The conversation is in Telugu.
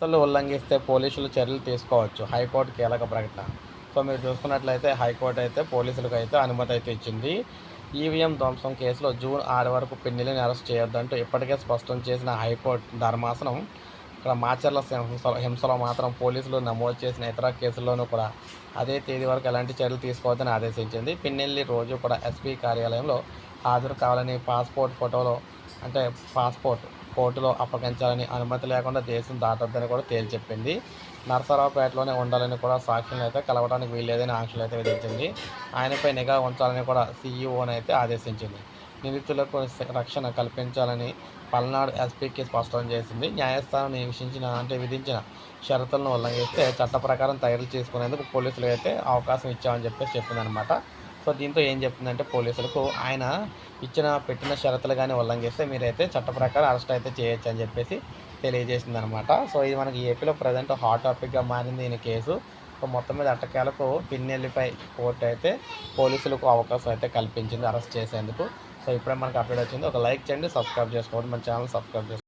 షరతులు ఉల్లంఘిస్తే పోలీసులు చర్యలు తీసుకోవచ్చు. హైకోర్టు కీలక ప్రకటన. సో మీరు చూసుకున్నట్లయితే హైకోర్టు అయితే పోలీసులకు అయితే అనుమతి అయితే ఇచ్చింది. ఈవీఎం ధ్వంసం కేసులో జూన్ ఆరు వరకు పిన్నెలని అరెస్ట్ చేయొద్దంటూ ఇప్పటికే స్పష్టం చేసిన హైకోర్టు ధర్మాసనం ఇక్కడ మాచర్ల హింసలో మాత్రం పోలీసులు నమోదు చేసిన ఇతర కేసుల్లోనూ కూడా అదే తేదీ వరకు ఎలాంటి చర్యలు తీసుకోవద్దని ఆదేశించింది. పిన్నెల్లి రోజు కూడా ఎస్పీ కార్యాలయంలో హాజరు కావాలని పాస్పోర్ట్ ఫోటోలో అంటే పాస్పోర్ట్ కోర్టులో అప్పగించాలని అనుమతి లేకుండా దేశం దాటొద్దని కూడా తేల్చెప్పింది. నరసరావుపేటలోనే ఉండాలని కూడా సాక్షులను అయితే కలవడానికి వీల్లేదని ఆంక్షలు అయితే విధించింది. ఆయనపై నిఘా ఉంచాలని కూడా సీఈఓని అయితే ఆదేశించింది. నిందితులకు రక్షణ కల్పించాలని పల్నాడు ఎస్పీకి స్పష్టం చేసింది. న్యాయస్థానం నియమించిన అంటే విధించిన షరతులను ఉల్లంఘిస్తే చట్ట ప్రకారం తయారు చేసుకునేందుకు పోలీసులు అయితే అవకాశం ఇచ్చామని చెప్పేసి చెప్పిందనమాట సో దీంతో ఏం చెప్తుందంటే పోలీసులకు ఆయన ఇచ్చిన పెట్టిన షరతులు కానీ ఉల్లంఘిస్తే మీరైతే చట్ట ప్రకారం అరెస్ట్ అయితే చేయొచ్చు అని చెప్పేసి తెలియజేసింది అనమాట సో ఇది మనకి ఏపీలో ప్రజెంట్ హాట్ టాపిక్గా మారింది ఈయన కేసు. సో మొత్తం మీద అట్టకేలకు పిన్నెల్లిపై కోర్టు అయితే పోలీసులకు అవకాశం అయితే కల్పించింది అరెస్ట్ చేసేందుకు. సో ఇప్పుడే మనకు అప్డేట్ వచ్చింది. ఒక లైక్ చేయండి సబ్స్క్రైబ్ చేసుకోండి. మన ఛానల్ సబ్స్క్రైబ్ చేసుకోండి